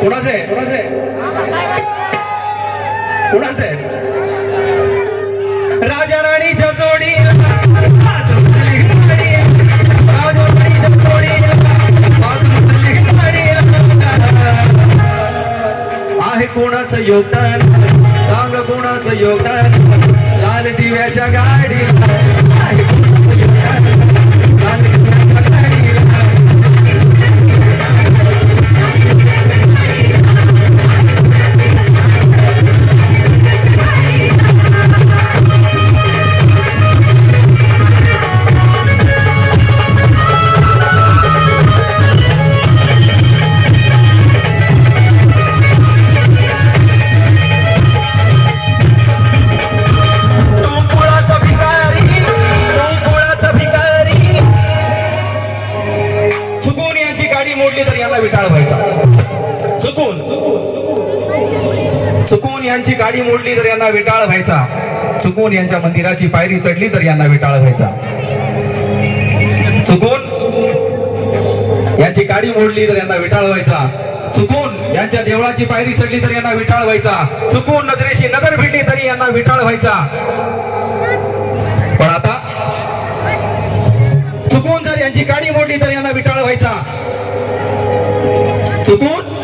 कोणाचे कोणाचे राजा राणी आहे कोणाचं योगदान? सांग कोणाचं योगदान? लाल दिव्याच्या गाडी चुकून यांची गाडी मोडली तर यांना विटाळ व्हायचा. चुकून यांच्या मंदिराची पायरी चढली तर यांना विटाळ व्हायचा. चुकून यांची गाडी मोडली तर यांना विटाळ व्हायचा. चुकून यांच्या देवळाची पायरी चढली तर यांना विटाळ व्हायचा. चुकून नजरेशी नजर भिडली तरी यांना विटाळ व्हायचा. पण आता चुकून जर यांची गाडी मोडली तर यांना विटाळ व्हायचा. चुकून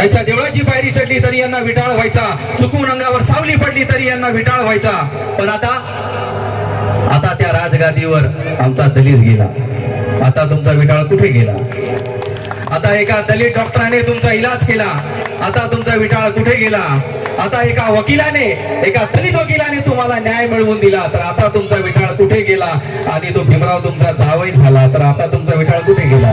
त्यांच्या देवळाची पायरी चढली तरी यांना विटाळ व्हायचा. चुकून अंगावर सावली पडली तरी यांना विटाळ व्हायचा. पण आता आता त्या राजगादीवर आमचा दलित गेला. आता तुमचा विटाळ कुठे गेला? आता एका दलित डॉक्टराने तुमचा इलाज केला. आता तुमचा विटाळ कुठे गेला? आता एका वकिलाने एका दलित वकिलाने तुम्हाला न्याय मिळवून दिला. तर आता तुमचा विटाळ कुठे गेला? आणि तो भीमराव तुमचा जावई झाला. तर आता तुमचा विटाळ कुठे गेला?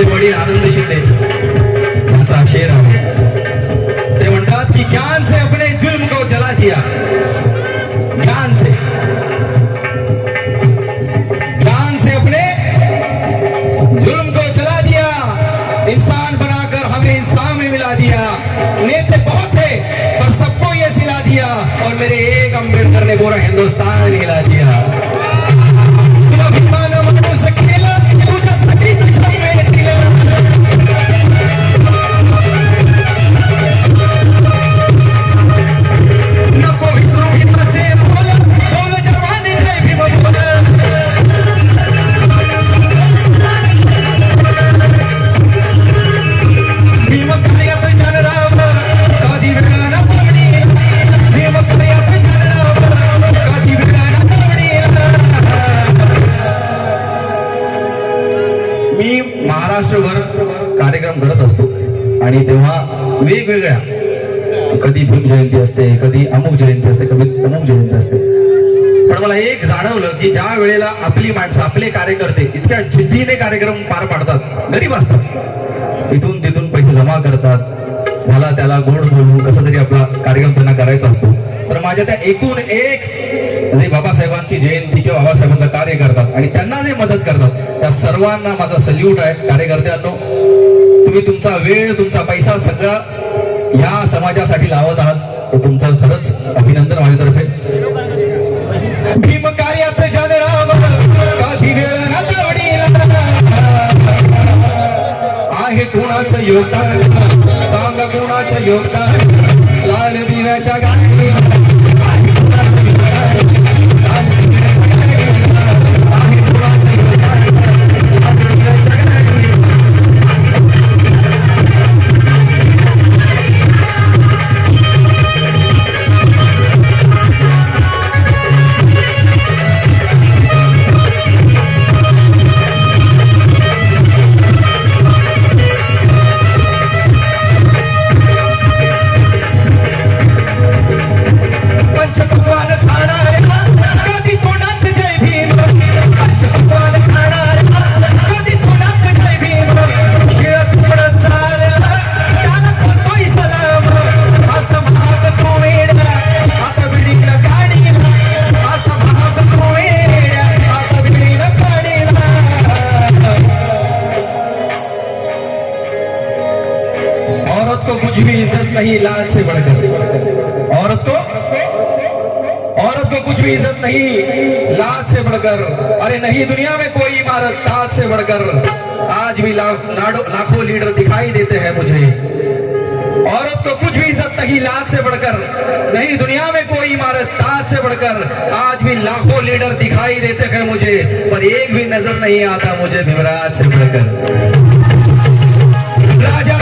माझे वडील आनंद शिंदे। यांचा शेर आहे ते म्हणतात की ज्ञान से अपने जुल्म को जला दिया। ज्ञान से। ज्ञान से अपने जुल्म को जला दिया। इंसान बनाकर हमें इंसान में मिला दिया। नेता बहुत थे, पर सबको ये सिला दिया। और मेरे एक अंबेडकर ने पूरा हिंदुस्तान हिला दिया। कार्यक्रम करत असतो. आणि तेव्हा वेगवेगळ्या कधी भीम जयंती असते कधी अमुक जयंती असते कधी अमुक जयंती असते. पण मला एक जाणवलं की ज्या वेळेला आपली माणसं आपले कार्यकर्ते इतक्या जिद्दीने कार्यक्रम पार पाडतात गरीब असतात. इथून तिथून पैसे जमा करतात. मला त्याला गोड बोलून कसं तरी आपला कार्यक्रम त्यांना करायचा असतो. तर माझ्या त्या एकूण एक जे बाबासाहेबांची जयंती किंवा बाबासाहेबांचं कार्य करतात आणि त्यांना जे मदत करतात त्या सर्वांना माझा सल्यूट आहे. कार्यकर्त्यांनो तुम्ही तुमचा वेळ तुमचा पैसा सगळा या समाजासाठी लावत आहात. तर तुमचं खरंच अभिनंदन माझ्यातर्फे. भीम कार्यात आहे कुणाचं योगदान? सांग कुणाचं योगदान? लाल दिव्याच्या गाडी इज़्ज़त नहीं लाज से बढ़कर औरत को औरत को कुछ भी इज़्ज़त नहीं लाज से बढ़कर अरे नहीं, दुनिया में कोई इमारत ताज से बढ़कर आज भी लाखों लीडर दिखाई देते हैं मुझे। औरत को कुछ भी इज़्ज़त नहीं लाज से बढ़कर नहीं, दुनिया में कोई इमारत ताज से बढ़कर आज भी लाखों लीडर दिखाई देते हैं मुझे, पर एक भी नज़र नहीं आता मुझे भीमराज से बढ़कर। राजा